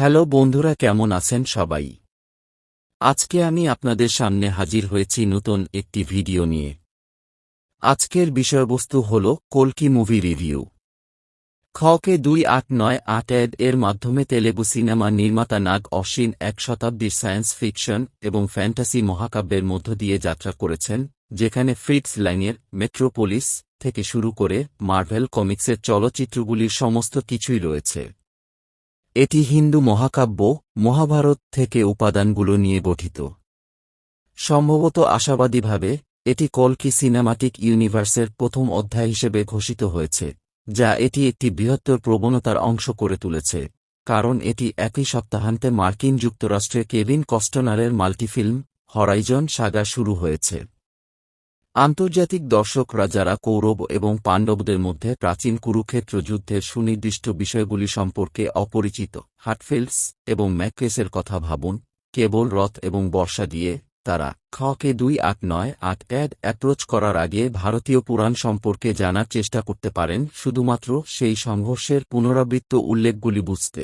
Hello বন্ধুরা, কেমন আছেন সবাই? আজকে আমি আপনাদের সামনে হাজির হয়েছি নতুন একটি ভিডিও নিয়ে। আজকের বিষয়বস্তু হল কলকি মুভি রিভিউ। খকে দুই আট নয় আট এড এর মাধ্যমে তেলেগু সিনেমা নির্মাতা নাগ অশ্বিন এক শতাব্দীর সায়েন্স ফিকশন এবং ফ্যান্টাসি মহাকাব্যের মধ্য দিয়ে যাত্রা করেছেন, যেখানে ফ্রিটস লাইনের মেট্রোপোলিস থেকে শুরু করে মার্ভেল কমিক্সের চলচ্চিত্রগুলির সমস্ত কিছুই রয়েছে। এটি হিন্দু মহাকাব্য, মহাভারত থেকে উপাদানগুলো নিয়ে গঠিত। সম্ভবত আশাবাদীভাবে, এটি কলকি সিনেমাটিক ইউনিভার্সের প্রথম অধ্যায় হিসেবে ঘোষিত হয়েছে, যা এটি একটি বৃহত্তর প্রবণতার অংশ করে তুলেছে, কারণ এটি একই সপ্তাহান্তে মার্কিন যুক্তরাষ্ট্রে কেভিন কস্টনারের মাল্টিফিল্ম, হরাইজন সাগা শুরু হয়েছে। আন্তর্জাতিক দর্শকরা যারা কৌরব এবং পাণ্ডবদের মধ্যে প্রাচীন কুরুক্ষেত্র যুদ্ধের সুনির্দিষ্ট বিষয়গুলি সম্পর্কে অপরিচিত হাটফিল্ডস এবং ম্যাককেসের কথা ভাবুন, কেবল রথ এবং বর্ষা দিয়ে তারা খকে দুই আট নয় আট অ্যাড অ্যাপ্রোচ করার আগে ভারতীয় পুরাণ সম্পর্কে জানার চেষ্টা করতে পারেন, শুধুমাত্র সেই সংঘর্ষের পুনরাবৃত্ত উল্লেখগুলি বুঝতে।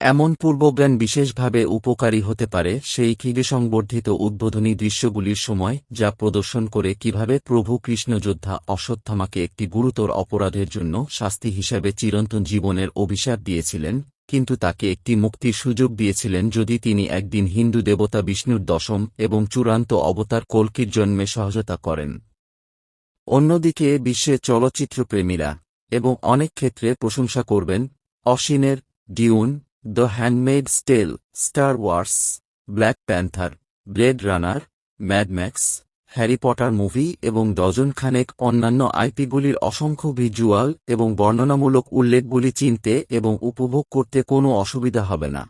এমন পূর্বজ্ঞান বিশেষভাবে উপকারী হতে পারে সেই সংবর্ধিত উদ্বোধনী দৃশ্যগুলির সময় যা প্রদর্শন করে কীভাবে প্রভু কৃষ্ণযোদ্ধা অশ্বত্থামাকে একটি গুরুতর অপরাধের জন্য শাস্তি হিসাবে চিরন্তন জীবনের অভিশাপ দিয়েছিলেন, কিন্তু তাকে একটি মুক্তির সুযোগ দিয়েছিলেন যদি তিনি একদিন হিন্দু দেবতা বিষ্ণুর দশম এবং চূড়ান্ত অবতার কল্কির জন্মে সহজতা করেন। অন্যদিকে বিশ্বে চলচ্চিত্রপ্রেমীরা এবং অনেক ক্ষেত্রে প্রশংসা করবেন অসিনের Dune the handmade স্টেল Star Wars Black Panther Blade Runner Mad Max Harry Potter movie এবং ডজন খানেক অন্যান্য আইপিগুলির অসংখ্য ভিজুয়াল এবং বর্ণনামূলক উল্লেখগুলি চিনতে এবং উপভোগ করতে কোনো অসুবিধা হবে না।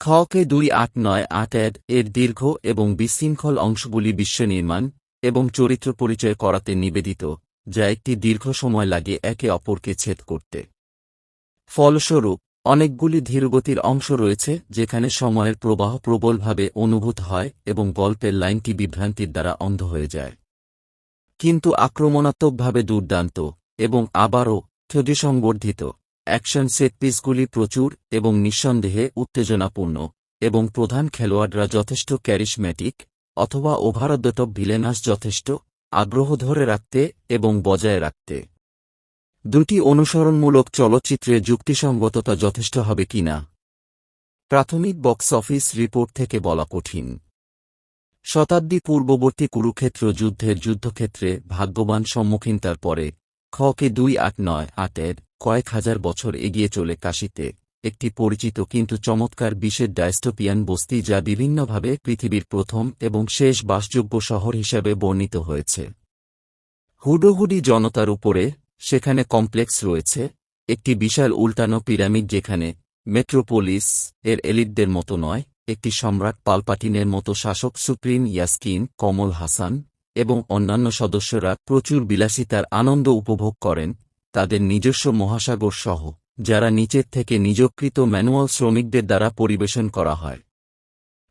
খকে দুই আট নয় আট অ্যাড এর দীর্ঘ এবং বিশৃঙ্খল অংশগুলি বিশ্ব নির্মাণ এবং চরিত্র পরিচয় করাতে নিবেদিত, যা একটি দীর্ঘ সময় লাগে একে অপরকে ছেদ করতে। ফলস্বরূপ অনেকগুলি ধীরগতির অংশ রয়েছে, যেখানে সময়ের প্রবাহ প্রবলভাবে অনুভূত হয় এবং গল্পের লাইনটি বিভ্রান্তির দ্বারা অন্ধ হয়ে যায়। কিন্তু আক্রমণাত্মকভাবে দুর্দান্ত এবং আবারও সংবর্ধিত অ্যাকশন সেটপিসগুলি প্রচুর এবং নিঃসন্দেহে উত্তেজনাপূর্ণ এবং প্রধান খেলোয়াড়রা যথেষ্ট ক্যারিশম্যাটিক অথবা ওভারদ্যটপ ভিলেনাস যথেষ্ট আগ্রহ ধরে রাখতে এবং বজায় রাখতে। দুটি অনুসরণমূলক চলচ্চিত্রে যুক্তিসঙ্গততা যথেষ্ট হবে কিনা প্রাথমিক বক্স অফিস রিপোর্ট থেকে বলা কঠিন। শতাব্দী পূর্ববর্তী কুরুক্ষেত্র যুদ্ধের যুদ্ধক্ষেত্রে ভাগ্যবান সম্মুখীনতার পরে খকে দুই আট নয় আটের কয়েক হাজার বছর এগিয়ে চলে কাশিতে, একটি পরিচিত কিন্তু চমৎকার বিশেষ ডায়স্টোপিয়ান বস্তি যা বিভিন্নভাবে পৃথিবীর প্রথম এবং শেষ বাসযোগ্য শহর হিসেবে বর্ণিত হয়েছে। হুডোহুডি জনতার উপরে সেখানে কমপ্লেক্স রয়েছে, একটি বিশাল উল্টানো পিরামিড যেখানে মেট্রোপোলিস এর এলিটদের মতো নয়, একটি সম্রাট পালপাটিনের মতো শাসক সুপ্রিম ইয়াসকিন, কমল হাসান এবং অন্যান্য সদস্যরা প্রচুর বিলাসিতার আনন্দ উপভোগ করেন তাদের নিজস্ব মহাসাগর সহ, যারা নিচের থেকে নিজকৃত ম্যানুয়াল শ্রমিকদের দ্বারা পরিবেশন করা হয়।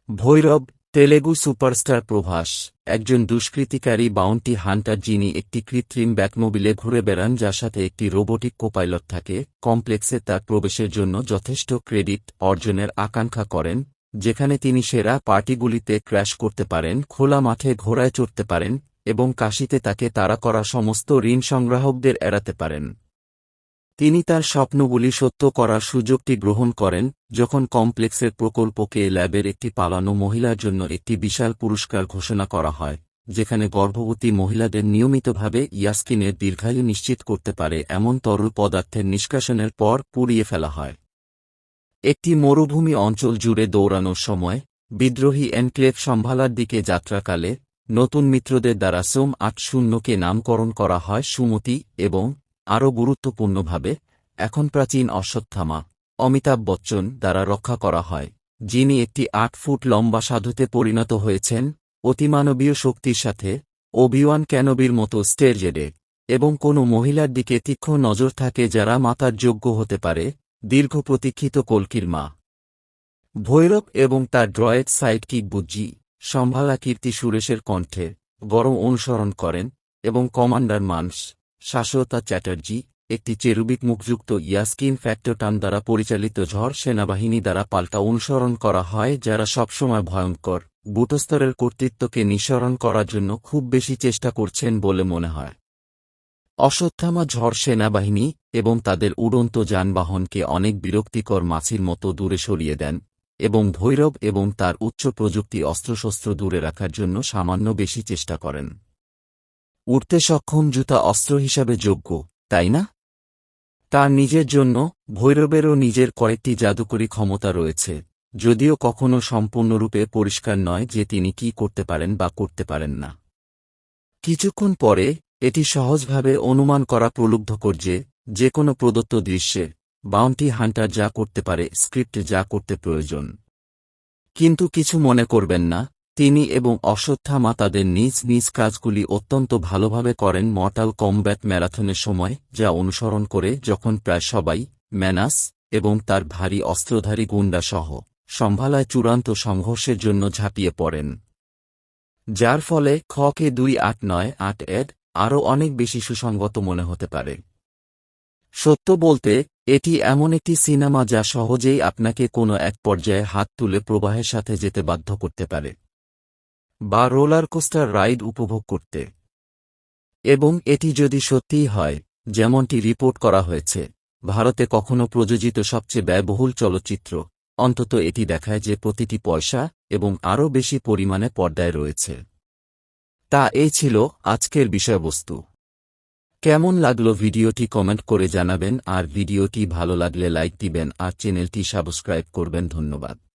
ভৈরব তেলেগু সুপারস্টার প্রভাস, একজন দুষ্কৃতিকারী বাউন্টি হান্টার যিনি একটি কৃত্রিম ব্যাকমোবিলে ঘুরে বেড়ান যার সাথে একটি রোবোটিক কোপাইলট থাকে, কমপ্লেক্সে তার প্রবেশের জন্য যথেষ্ট ক্রেডিট অর্জনের আকাঙ্ক্ষা করেন, যেখানে তিনি সেরা পার্টিগুলিতে ক্র্যাশ করতে পারেন, খোলা মাঠে ঘোড়ায় চড়তে পারেন, এবং কাশিতে তাকে তাড়া করা সমস্ত ঋণ সংগ্রাহকদের এড়াতে পারেন। তিনি তার স্বপ্নগুলি সত্য করার সুযোগটি গ্রহণ করেন, যখন কমপ্লেক্সের প্রকল্পকে ল্যাবের একটি পালানো মহিলার জন্য একটি বিশাল পুরস্কার ঘোষণা করা হয়, যেখানে গর্ভবতী মহিলাদের নিয়মিতভাবে ইয়াস্কিনের দীর্ঘায়ু নিশ্চিত করতে পারে এমন তরল পদার্থের নিষ্কাশনের পর পুড়িয়ে ফেলা হয়। একটি মরুভূমি অঞ্চল জুড়ে দৌড়ানোর সময়, বিদ্রোহী এনক্লেভ সম্ভালার দিকে যাত্রাকালে, নতুন মিত্রদের দ্বারা সোম আট শূন্যকে নামকরণ করা হয় সুমতি এবং আরও গুরুত্বপূর্ণভাবে, এখন প্রাচীন অশ্বত্থামা অমিতাভ বচ্চন দ্বারা রক্ষা করা হয়, যিনি একটি আট ফুট লম্বা সাধুতে পরিণত হয়েছেন, অতিমানবীয় শক্তির সাথে, ওবিওয়ান ক্যানবির মতো স্টেরজেডে, এবং কোনো মহিলার দিকে তীক্ষ্ণ নজর থাকে যারা মাতার যোগ্য হতে পারে, দীর্ঘ প্রতীক্ষিত কলকির মা। ভৈরব এবং তার droid side kick Bujji, সম্ভালা Keerthy সুরেশের কণ্ঠে গরম অনুসরণ করেন, এবং কমান্ডার মানস শাশ্বতা চ্যাটার্জি, একটি চেরুবিক মুখযুক্ত ইয়াস্কিন ফ্যাক্টটান দ্বারা পরিচালিত ঝড় সেনাবাহিনী দ্বারা পাল্টা অনুসরণ করা হয়, যারা সবসময় ভয়ঙ্কর বুটস্তরের কর্তৃত্বকে নিঃসরণ করার জন্য খুব বেশি চেষ্টা করছেন বলে মনে হয়। অশ্বত্থামা ঝড় সেনাবাহিনী এবং তাদের উড়ন্ত যানবাহনকে অনেক বিরক্তিকর মাছির মতো দূরে সরিয়ে দেন এবং ভৈরব এবং তার উচ্চ প্রযুক্তি অস্ত্রশস্ত্র দূরে রাখার জন্য সামান্য বেশি চেষ্টা করেন। উড়তে সক্ষম জুতা অস্ত্র হিসাবে যোগ্য, তাই না? তার নিজের জন্য, ভৈরবেরও নিজের কয়েকটি জাদুকরী ক্ষমতা রয়েছে, যদিও কখনও সম্পূর্ণরূপে পরিষ্কার নয় যে তিনি কি করতে পারেন বা করতে পারেন না। কিছুক্ষণ পরে, এটি সহজভাবে অনুমান করা প্রলুব্ধকর যে যে কোনো প্রদত্ত দৃশ্যে, বাউন্টি হান্টার যা করতে পারে, স্ক্রিপ্টে যা করতে প্রয়োজন। কিন্তু কিছু মনে করবেন না তিনি এবং অশ্বত্থামা তাদের নিজ নিজ কাজগুলি অত্যন্ত ভালোভাবে করেন মর্টাল কমব্যাট ম্যারাথনের সময়, যা অনুসরণ করে যখন প্রায় সবাই ম্যানাস এবং তার ভারী অস্ত্রধারী গুন্ডা সহ, সম্ভালায় চূড়ান্ত সংঘর্ষের জন্য ঝাঁপিয়ে পড়েন। যার ফলে খকে দুই আট নয় আট এড আরও অনেক বেশি সুসংগত মনে হতে পারে। সত্য বলতে, এটি এমন একটি সিনেমা যা সহজেই আপনাকে কোনো এক পর্যায়ে হাত তুলে প্রবাহের সাথে যেতে বাধ্য করতে পারে। বা রোলার কোস্টার রাইড উপভোগ করতে। এবং এটি যদি সত্যিই হয়, যেমনটি রিপোর্ট করা হয়েছে, ভারতে কখনো প্রযোজিত সবচেয়ে ব্যয়বহুল চলচ্চিত্র, অন্তত এটি দেখায় যে প্রতিটি পয়সা এবং আরও বেশি পরিমাণে পর্দায় রয়েছে। তা এই ছিল আজকের বিষয়বস্তু। কেমন লাগল ভিডিওটি কমেন্ট করে জানাবেন, আর ভিডিওটি ভালো লাগলে লাইক দিবেন, আর চ্যানেলটি সাবস্ক্রাইব করবেন, ধন্যবাদ।